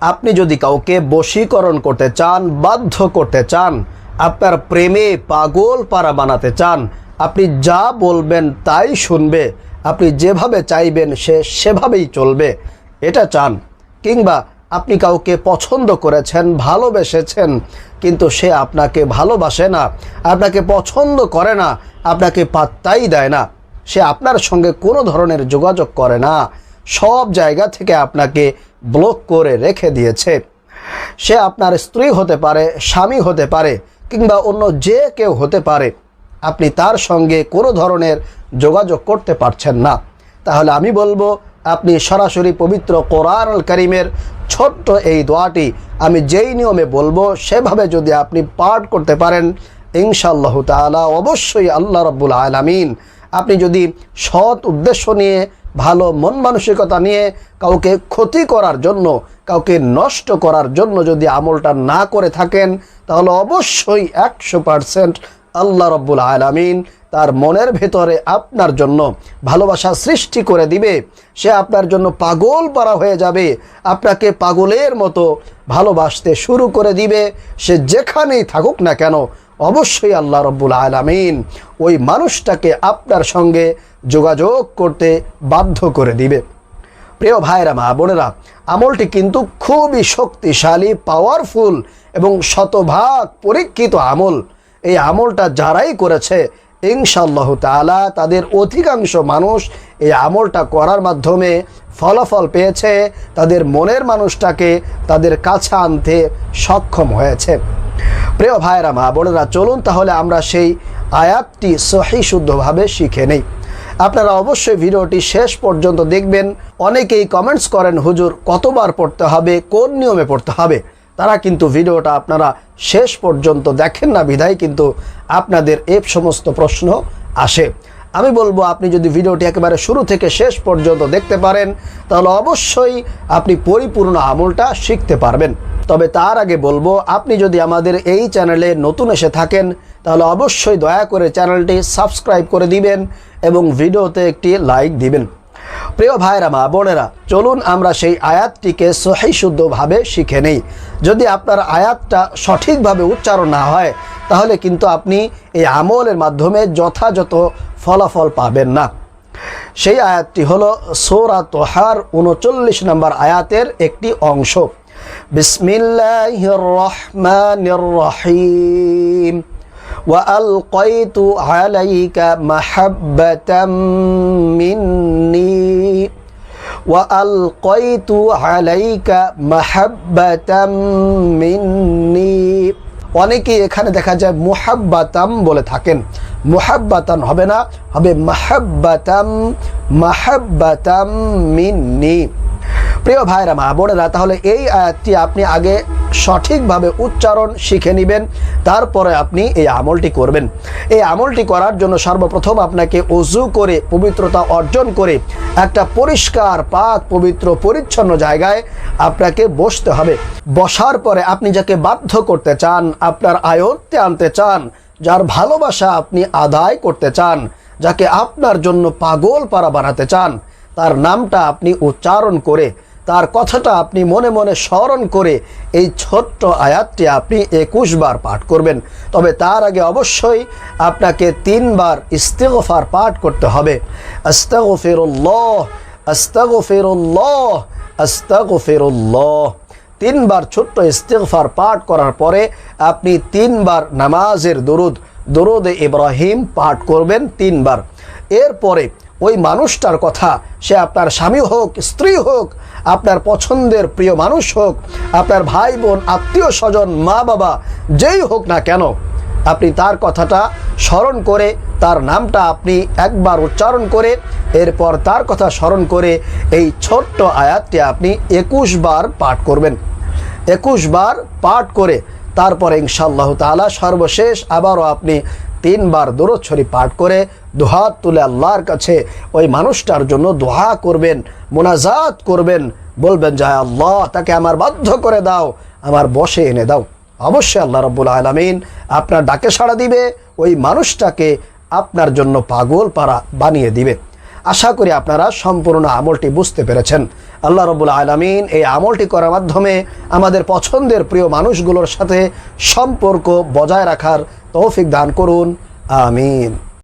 আপনি যদি কাউকে বশীকরণ করতে চান, বাধ্য করতে চান, আপনার প্রেমে পাগল পারা বানাতে চান, আপনি যা বলবেন তাই শুনবে, আপনি যেভাবে চাইবেন সে সেভাবেই চলবে, এটা চান। কিংবা আপনি কাউকে পছন্দ করেছেন, ভালোবেসেছেন, কিন্তু সে আপনাকে ভালোবাসে না, আপনাকে পছন্দ করে না, আপনাকে পাত্তাই দেয় না, সে আপনার সঙ্গে কোনো ধরনের যোগাযোগ করে না, সব জায়গা থেকে আপনাকে ব্লক করে রেখে দিয়েছে। সে আপনার স্ত্রী হতে পারে, স্বামী হতে পারে, কিংবা অন্য যে কেউ হতে পারে। আপনি তার সঙ্গে কোনো ধরনের যোগাযোগ করতে পারছেন না। তাহলে আমি বলব, আপনি সরাসরি পবিত্র কোরআন করিমের ছোট্ট এই দোয়াটি আমি যেই নিয়মে বলব, সেভাবে যদি আপনি পাঠ করতে পারেন, ইনশাআল্লাহ তাআলা অবশ্যই আল্লাহ রব্বুল আলামিন আপনি যদি সৎ উদ্দেশ্য নিয়ে ভালো মন মানসিকতা নিয়ে কাউকে ক্ষতি করার জন্য, কাউকে নষ্ট করার জন্য যদি আমলটা না করে থাকেন, তাহলে অবশ্যই একশো পারসেন্ট আল্লাহ রব্বুল আলামিন তার মনের ভেতরে আপনার জন্য ভালোবাসা সৃষ্টি করে দিবে। সে আপনার জন্য পাগল পারা হয়ে যাবে। আপনাকে পাগলের মতো ভালোবাসতে শুরু করে দিবে। সে যেখানেই থাকুক না কেন অবশ্যই আল্লাহ রব্বুল আলামিন ওই মানুষটাকে আপনার সঙ্গে যোগাযোগ করতে বাধ্য করে দিবে। প্রিয় ভাইরা, মা বোনেরা, আমলটি কিন্তু খুবই শক্তিশালী পাওয়ারফুল এবং শতভাগ পরীক্ষিত আমল। এই আমলটা যারাই করেছে ইনশাল্লাহ তাআলা তাদের অধিকাংশ মানুষ এই আমলটা করার মাধ্যমে ফলাফল পেয়েছে, তাদের মনের মানুষটাকে তাদের কাছে আনতে সক্ষম হয়েছে। প্রিয় ভাইরা মা বোনেরা, চলুন তাহলে আমরা সেই আয়াতটি সহি শুদ্ধভাবে শিখে নেই। আপনারা অবশ্যই ভিডিওটি শেষ পর্যন্ত দেখবেন। অনেকেই কমেন্টস করেন, হুজুর, কতবার পড়তে হবে? কোন নিয়মে পড়তে হবে? তারা কিন্তু ভিডিওটা আপনারা শেষ পর্যন্ত দেখেন না, বিধায় কিন্তু আপনাদের এ সমস্ত প্রশ্ন আসে। আমি বলব, আপনি যদি ভিডিওটি একেবারে শুরু থেকে শেষ পর্যন্ত দেখতে পারেন, তাহলে অবশ্যই আপনি পরিপূর্ণ আমলটা শিখতে পারবেন। তবে তার আগে বলব, আপনি যদি আমাদের এই চ্যানেলে নতুন এসে থাকেন, তাহলে অবশ্যই দয়া করে চ্যানেলটি সাবস্ক্রাইব করে দিবেন এবং ভিডিওতে একটি লাইক দিবেন। প্রিয় ভাইরা মা বোনেরা, চলুন আমরা সেই আয়াতটিকে সহি শুদ্ধভাবে শিখে নেই। যদি আপনার আয়াতটা সঠিকভাবে উচ্চারণ না হয়, তাহলে কিন্তু আপনি এই আমলের মাধ্যমে যথাযথ ফলাফল পাবেন না। সেই আয়াতটি হলো সোরা তোহার উনচল্লিশ নম্বর আয়াতের একটি অংশ। বিসমিল্লাহির রহমানির রহিম وألقيت عليك محبة مني وألقيت عليك محبة مني অনেকেই এখানে দেখা যায় মুহাব্বাতাম বলে থাকেন মুহাব্বাতান হবে না হবে মাহাব্বাতাম মাহাব্বাতাম মিন্নি প্রিয় ভাইরা, মা বোনেরা, তাহলে এই আয়াতটি আপনি আগে সঠিকভাবে উচ্চারণ শিখে নেবেন, তারপরে আপনি এই আমলটি করবেন। এই আমলটি করার জন্য সর্বপ্রথম আপনাকে অজু করে পবিত্রতা অর্জন করে একটা পরিষ্কার, পাক, পবিত্র, পরিচ্ছন্ন জায়গায় আপনাকে বসতে হবে। বসার পরে আপনি যাকে বাধ্য করতে চান, আপনার আয়ত্তে আনতে চান, যার ভালোবাসা আপনি আদায় করতে চান, যাকে আপনার জন্য পাগল পারা বানাতে চান, তার নামটা আপনি উচ্চারণ করে তার কথাটা আপনি মনে মনে স্মরণ করে এই ছোট্ট আয়াতটি আপনি একুশ বার পাঠ করবেন। তবে তার আগে অবশ্যই আপনাকে তিনবার ইস্তেগফার পাঠ করতে হবে। তিনবার ছোট্ট ইস্তেগফার পাঠ করার পরে আপনি তিনবার নামাজের দরুদ দরুদ ইব্রাহিম পাঠ করবেন তিনবার। এরপরে ওই মানুষটার কথা। সে আপনার স্বামী হোক, স্ত্রী হোক, আপনার পছন্দের প্রিয় মানুষ হোক, আপনার ভাই বোন, আত্মীয় স্বজন, মা বাবা, যেই হোক না কেন, আপনি তার কথাটা স্মরণ করে, তার নামটা আপনি একবার উচ্চারণ করে, এরপর তার কথা স্মরণ করে এই ছোট্ট আয়াতটি আপনি একুশ বার পাঠ করবেন। একুশ বার পাঠ করে, তারপরে ইনশাল্লাহ তাআলা সর্বশেষ আবারও আপনি তিনবার দূরত শরীফ পাঠ করে দুহাত তুলে আল্লাহর কাছে ওই মানুষটার জন্য দোহা করবেন, মোনাজাত করবেন, বলবেন যে, "হায় আল্লাহ, তাকে আমার বাধ্য করে দাও, আমার বসে এনে দাও। অবশ্যই আল্লাহ রব্বুল আলমিন আপনার ডাকে সাড়া দিবে, ওই মানুষটাকে আপনার জন্য পাগল পাড়া বানিয়ে দিবে। আশা করি আপনারা সম্পূর্ণ আমলটি বুঝতে পেরেছেন। আল্লাহ রবুল আলমিন এই আমলটি করার মাধ্যমে আমাদের পছন্দের প্রিয় মানুষগুলোর সাথে সম্পর্ক বজায় রাখার তৌফিক দান করুন। আমিন।